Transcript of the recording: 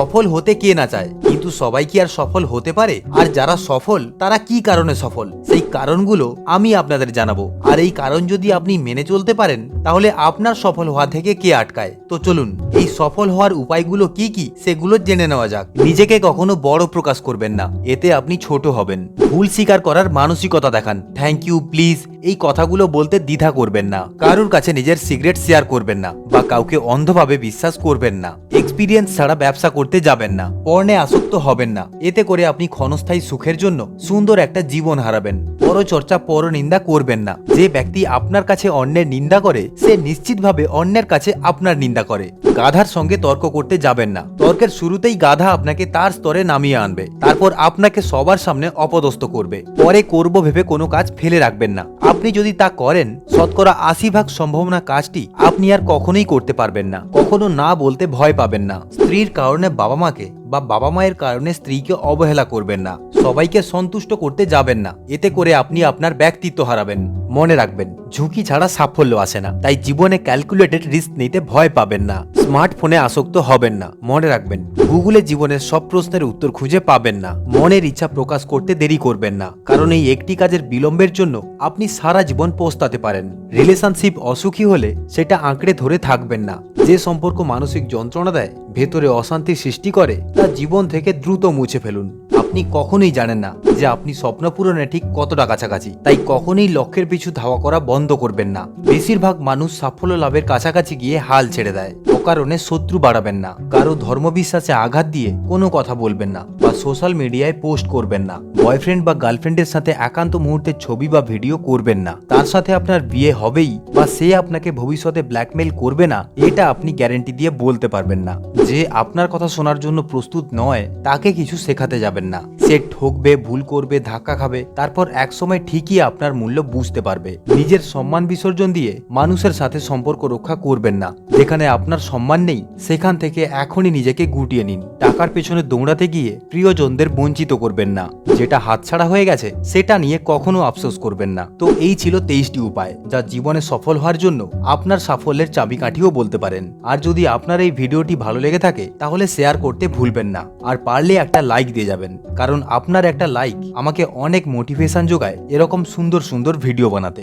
সফল হতে কে না চায়? কিন্তু সবাই কি আর সফল হতে পারে? আর যারা সফল, তারা কি কারণে সফল? সেই কারণগুলো আমি আপনাদের জানাব। আর এই কারণ যদি আপনি মেনে চলতে পারেন, তাহলে আপনার সফল হওয়া থেকে কে আটকায়? তো চলুন, এই সফল হওয়ার উপায়গুলো কি কি? সেগুলো জেনে নেওয়া যাক। নিজেকে কখনো বড় প্রকাশ করবেন না। এতে আপনি ছোট হবেন। ভুল স্বীকার করার মানসিকতা দেখান। থ্যাংক ইউ প্লিজ এই কথাগুলো বলতে দ্বিধা করবেন না। কারোর কাছে নিজের সিগারেট শেয়ার করবেন না। বা কাউকে অন্ধভাবে বিশ্বাস করবেন না। এক্সপিরিয়েন্স ছাড়া ব্যবসা করতে যাবেন না, পর্ণে আসক্ত হবেন না। এতে করে আপনি ক্ষণস্থায়ী সুখের জন্য সুন্দর একটা জীবন হারাবেন। পরচর্চা, পরনিন্দা করবেন না। যে ব্যক্তি আপনার কাছে অন্যের নিন্দা করে, সে নিশ্চিতভাবে অন্যের কাছে আপনার নিন্দা করে। গাধার সঙ্গে তর্ক করতে যাবেন না। তর্কের শুরুতেই গাধা আপনাকে তার স্তরে নামিয়ে আনবে। তারপর আপনাকে সবার সামনে অপদস্থ করবে। পরে করব ভেবে কোনো কাজ ফেলে রাখবেন না। আপনি যদি তা করেন, শতকরা আশি ভাগ সম্ভাবনা কাজটি আপনি আর কখনোই করতে পারবেন না। কখনো না বলতে ভয় পাবেন না। স্ত্রীর কারণে বাবা মাকে বা বাবা মায়ের কারণে স্ত্রীকে অবহেলা করবেন না, সবাইকে সন্তুষ্ট করতে যাবেন না। এতে করে আপনি আপনার ব্যক্তিত্ব হারাবেন। মনে রাখবেন, ঝুঁকি ছাড়া সাফল্য আসে না। তাই জীবনে ক্যালকুলেটেড রিস্ক নিতে ভয় পাবেন না। স্মার্টফোনে আসক্ত হবেন না। মনে রাখবেন, গুগলে জীবনের সব প্রশ্নের উত্তর খুঁজে পাবেন না। মনের ইচ্ছা প্রকাশ করতে দেরি করবেন না। কারণ এই একটি কাজের বিলম্বের জন্য আপনি সারা জীবন পস্তাতে পারেন। রিলেশনশিপ অসুখী হলে সেটা আঁকড়ে ধরে থাকবেন না। যে সম্পর্ক মানসিক যন্ত্রণা দেয়, ভেতরে অশান্তি সৃষ্টি করে, তা জীবন থেকে দ্রুত মুছে ফেলুন। আপনি কখনোই জানেন না যে আপনি স্বপ্ন পূরণে ঠিক কতটা কাছাকাছি। তাই কখনোই লক্ষ্যের পিছু ধাওয়া করা বন্ধ করবেন না। বেশিরভাগ মানুষ সাফল্য লাভের কাছাকাছি গিয়ে হাল ছেড়ে দেয়। অকারণে শত্রু বাড়াবেন না। কারও ধর্মবিশ্বাসে আঘাত দিয়ে কোনো কথা বলবেন না বা সোশ্যাল মিডিয়ায় পোস্ট করবেন না। বয়ফ্রেন্ড বা গার্লফ্রেন্ডের সাথে একান্ত মুহূর্তের ছবি বা ভিডিও করবেন না। তার সাথে আপনার বিয়ে হবেই বা সে আপনাকে ভবিষ্যতে ব্ল্যাকমেল করবে না, এটা আপনি গ্যারেন্টি দিয়ে বলতে পারবেন না। যে আপনার কথা শোনার জন্য প্রস্তুত নয়, তাকে কিছু শেখাতে যাবেন না। সে ঠকবে, ভুল করবে, ধাক্কা খাবে, তারপর একসময় ঠিকই আপনার মূল্য বুঝতে পারবে। নিজের সম্মান বিসর্জন দিয়ে মানুষের সাথে সম্পর্ক রক্ষা করবেন না। যেখানে আপনার সম্মান নেই, সেখান থেকে এখনই নিজেকে গুটিয়ে নিন। টাকার পেছনে দৌড়াতে গিয়ে প্রিয়জনদের বঞ্চিত করবেন না। যেটা হাতছাড়া হয়ে গেছে, সেটা নিয়ে কখনো আফসোস করবেন না। তো এই ছিল তেইশটি উপায়, যা জীবনে সফল হওয়ার জন্য আপনার সাফল্যের চাবিকাঠিও বলতে পারেন। আর যদি আপনার এই ভিডিওটি ভালো লেগে থাকে, তাহলে শেয়ার করতে ভুলবেন না। আর পারলে একটা লাইক দিয়ে যাবেন, কারণ আপনার একটা লাইক আমাকে অনেক মোটিভেশন যোগায় এরকম সুন্দর সুন্দর ভিডিও বানাতে।